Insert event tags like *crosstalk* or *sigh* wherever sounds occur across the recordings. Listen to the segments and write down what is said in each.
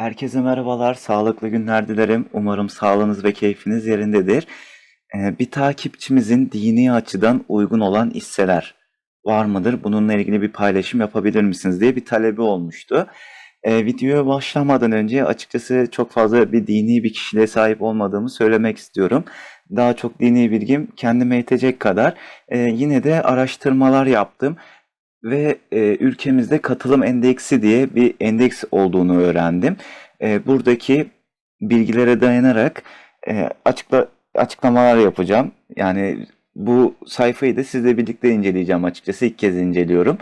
Herkese merhabalar, sağlıklı günler dilerim. Umarım sağlığınız ve keyfiniz yerindedir. Ee, bir takipçimizin dini açıdan uygun olan hisseler var mıdır? Bununla ilgili bir paylaşım yapabilir misiniz diye bir talebi olmuştu. Ee, videoya başlamadan önce açıkçası çok fazla bir dini bir kişiliğe sahip olmadığımı söylemek istiyorum. Daha çok dini bilgim kendime yetecek kadar. Ee, yine de araştırmalar yaptım ve e, ülkemizde katılım endeksi diye bir endeks olduğunu öğrendim. E, buradaki bilgilere dayanarak e, açıkla açıklamalar yapacağım. Yani bu sayfayı da sizle birlikte inceleyeceğim açıkçası. ilk kez inceliyorum.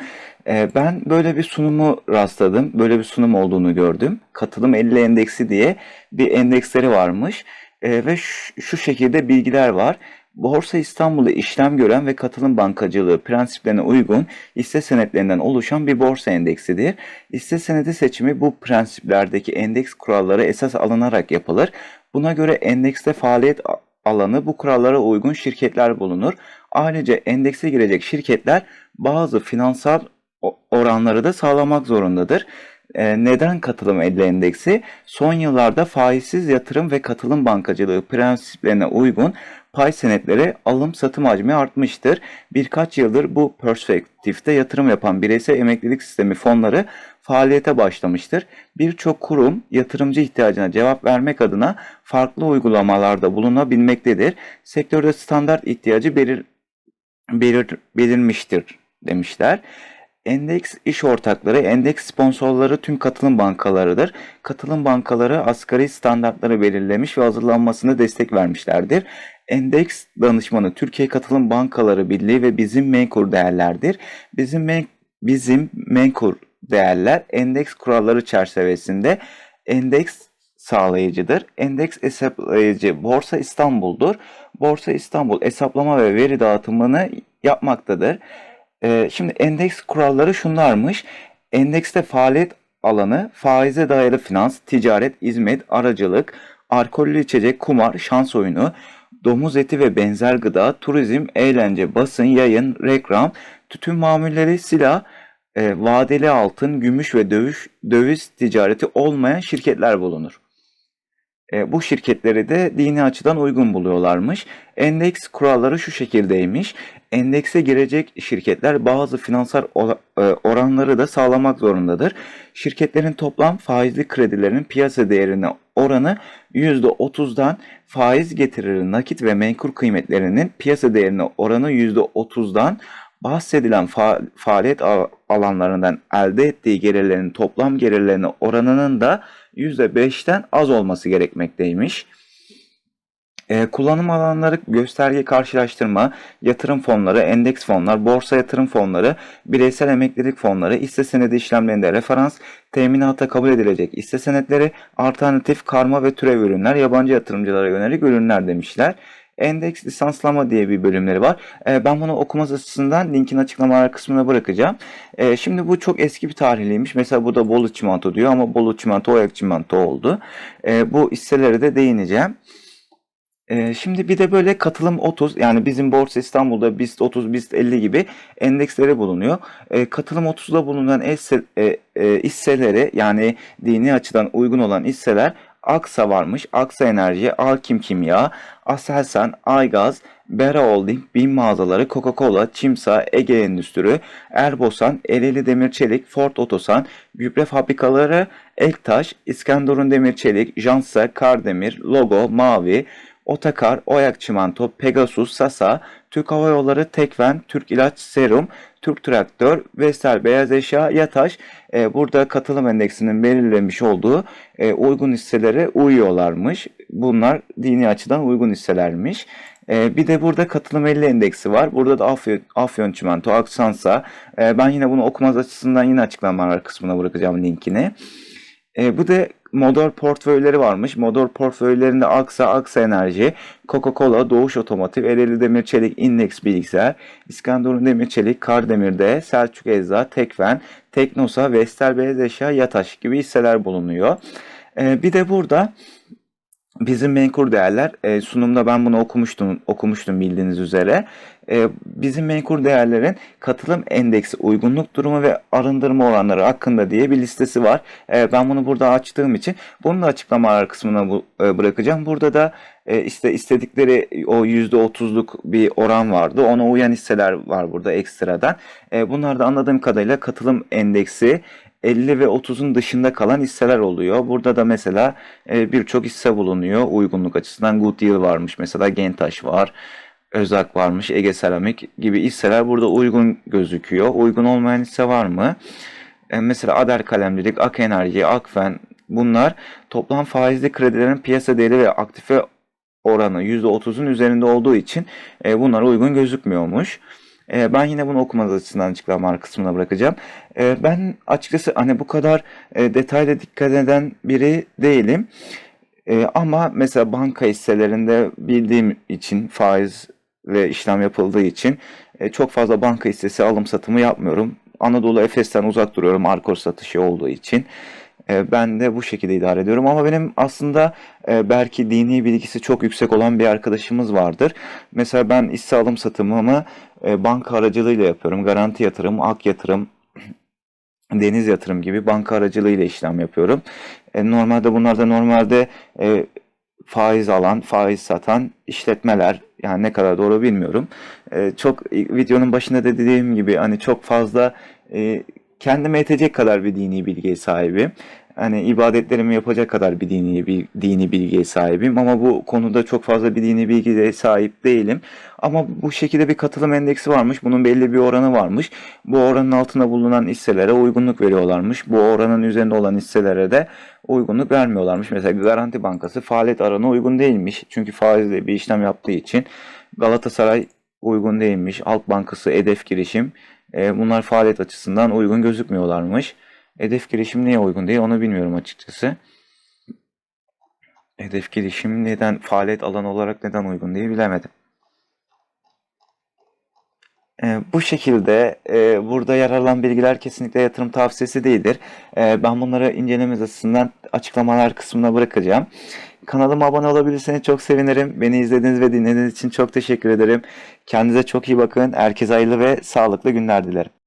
E, ben böyle bir sunumu rastladım. Böyle bir sunum olduğunu gördüm. Katılım 50 endeksi diye bir endeksleri varmış. E, ve şu, şekilde bilgiler var. Borsa İstanbul'da işlem gören ve katılım bankacılığı prensiplerine uygun hisse senetlerinden oluşan bir borsa endeksidir. Hisse senedi seçimi bu prensiplerdeki endeks kuralları esas alınarak yapılır. Buna göre endekste faaliyet alanı bu kurallara uygun şirketler bulunur. Ayrıca endekse girecek şirketler bazı finansal oranları da sağlamak zorundadır. Ee, neden katılım elde endeksi? Son yıllarda faizsiz yatırım ve katılım bankacılığı prensiplerine uygun pay senetleri alım satım hacmi artmıştır. Birkaç yıldır bu perspektifte yatırım yapan bireysel emeklilik sistemi fonları faaliyete başlamıştır. Birçok kurum yatırımcı ihtiyacına cevap vermek adına farklı uygulamalarda bulunabilmektedir. Sektörde standart ihtiyacı belir, belir, belirmiştir demişler. Endeks iş ortakları, endeks sponsorları tüm katılım bankalarıdır. Katılım bankaları asgari standartları belirlemiş ve hazırlanmasına destek vermişlerdir. Endeks danışmanı Türkiye Katılım Bankaları Birliği ve bizim Menkur değerlerdir. Bizim men bizim Menkur değerler endeks kuralları çerçevesinde endeks sağlayıcıdır. Endeks hesaplayıcı Borsa İstanbul'dur. Borsa İstanbul hesaplama ve veri dağıtımını yapmaktadır. Ee, şimdi endeks kuralları şunlarmış. Endekste faaliyet alanı faize dayalı finans, ticaret, hizmet, aracılık, alkollü içecek, kumar, şans oyunu, domuz eti ve benzer gıda, turizm, eğlence, basın, yayın, reklam, tütün mamulleri, silah, e, vadeli altın, gümüş ve dövüş, döviz ticareti olmayan şirketler bulunur. E, bu şirketleri de dini açıdan uygun buluyorlarmış. Endeks kuralları şu şekildeymiş. Endekse girecek şirketler bazı finansal e, oranları da sağlamak zorundadır. Şirketlerin toplam faizli kredilerinin piyasa değerine oranı %30'dan faiz getiriri nakit ve menkul kıymetlerinin piyasa değerine oranı %30'dan bahsedilen fa faaliyet alanlarından elde ettiği gelirlerin toplam gelirlerine oranının da %5'ten az olması gerekmekteymiş. E, kullanım alanları gösterge karşılaştırma, yatırım fonları, endeks fonlar, borsa yatırım fonları, bireysel emeklilik fonları, hisse senedi işlemlerinde referans, teminata kabul edilecek hisse senetleri, alternatif, karma ve türev ürünler, yabancı yatırımcılara yönelik ürünler demişler. Endeks lisanslama diye bir bölümleri var. E, ben bunu okuması açısından linkin açıklamalar kısmına bırakacağım. E, şimdi bu çok eski bir tarihliymiş. Mesela bu da Bolu Çimento diyor ama Bolu Çimento Oyak Çimento oldu. E, bu hisselere de değineceğim. Ee, şimdi bir de böyle katılım 30 yani bizim Borsa İstanbul'da BIST 30, BIST 50 gibi endeksleri bulunuyor. Ee, katılım 30'da bulunan hisse, e, e, hisseleri yani dini açıdan uygun olan hisseler Aksa varmış. Aksa Enerji, Alkim Kimya, Aselsan, Aygaz, Bera Holding, BİM mağazaları, Coca-Cola, Çimsa, Ege Endüstri, Erbosan, Ereğli Demir Çelik, Ford Otosan, gübre fabrikaları, Ektaş, İskenderun Demir Çelik, Jansa, Kardemir, Logo, Mavi, Otakar, Oyak Çimento, Pegasus, Sasa, Türk Hava Yolları, Tekven, Türk İlaç Serum, Türk Traktör, Vestel Beyaz Eşya, Yataş e, burada katılım endeksinin belirlemiş olduğu e, uygun hisselere uyuyorlarmış. Bunlar dini açıdan uygun hisselermiş. E, bir de burada katılım 50 endeksi var. Burada da Afyon, Afyon Çimento, Aksansa. E, ben yine bunu okumaz açısından yine açıklamalar kısmına bırakacağım linkini. E, bu da Modor portföyleri varmış. Modor portföylerinde Aksa, Aksa Enerji, Coca-Cola, Doğuş Otomotiv, Ereğli Demir Çelik, Index Bilgisayar, İskenderun Demir Çelik, Kardemir'de, Selçuk Eza, Tekfen, Teknosa, Vestel Beyaz Eşya, Yataş gibi hisseler bulunuyor. Ee, bir de burada bizim menkul değerler e, sunumda ben bunu okumuştum okumuştum bildiğiniz üzere. E, bizim menkul değerlerin katılım endeksi uygunluk durumu ve arındırma oranları hakkında diye bir listesi var. E, ben bunu burada açtığım için bunu da açıklamalar kısmına e, bırakacağım. Burada da e, işte istedikleri o %30'luk bir oran vardı. Ona uyan hisseler var burada ekstradan. E, bunlar da anladığım kadarıyla katılım endeksi 50 ve 30'un dışında kalan hisseler oluyor. Burada da mesela e, birçok hisse bulunuyor uygunluk açısından. Goodyear varmış mesela Gentaş var. Özak varmış, Ege Seramik gibi hisseler burada uygun gözüküyor. Uygun olmayan hisse var mı? E, mesela Ader Kalemcilik, Ak Enerji, Akfen bunlar toplam faizli kredilerin piyasa değeri ve aktife oranı %30'un üzerinde olduğu için e, bunlara uygun gözükmüyormuş. E, ben yine bunu okumanız açısından açıklamalar kısmına bırakacağım. Ben açıkçası hani bu kadar detaylı dikkat eden biri değilim. Ama mesela banka hisselerinde bildiğim için faiz ve işlem yapıldığı için e, çok fazla banka hissesi alım satımı yapmıyorum. Anadolu Efes'ten uzak duruyorum Arkor satışı olduğu için. E, ben de bu şekilde idare ediyorum ama benim aslında e, belki dini bilgisi çok yüksek olan bir arkadaşımız vardır. Mesela ben hisse alım satımımı banka aracılığıyla yapıyorum. Garanti yatırım, ak yatırım, *clears throat* deniz yatırım gibi banka aracılığıyla işlem yapıyorum. E, normalde bunlarda normalde faiz alan, faiz satan işletmeler yani ne kadar doğru bilmiyorum. E, çok videonun başında da dediğim gibi hani çok fazla e, kendime yetecek kadar bir dini bilgiye sahibim. Hani ibadetlerimi yapacak kadar bir dini bir dini bilgiye sahibim ama bu konuda çok fazla bir dini bilgiye sahip değilim. Ama bu şekilde bir katılım endeksi varmış. Bunun belli bir oranı varmış. Bu oranın altında bulunan hisselere uygunluk veriyorlarmış. Bu oranın üzerinde olan hisselere de uygunluk vermiyorlarmış. Mesela Garanti Bankası faaliyet alanına uygun değilmiş. Çünkü faizle bir işlem yaptığı için Galatasaray uygun değilmiş. Halk Bankası, Edef Girişim e, bunlar faaliyet açısından uygun gözükmüyorlarmış. Hedef girişim neye uygun değil onu bilmiyorum açıkçası. Hedef girişim neden faaliyet alanı olarak neden uygun değil bilemedim. Ee, bu şekilde e, burada yer alan bilgiler kesinlikle yatırım tavsiyesi değildir. E, ben bunları incelemeniz açısından açıklamalar kısmına bırakacağım. Kanalıma abone olabilirseniz çok sevinirim. Beni izlediğiniz ve dinlediğiniz için çok teşekkür ederim. Kendinize çok iyi bakın. Herkese hayırlı ve sağlıklı günler dilerim.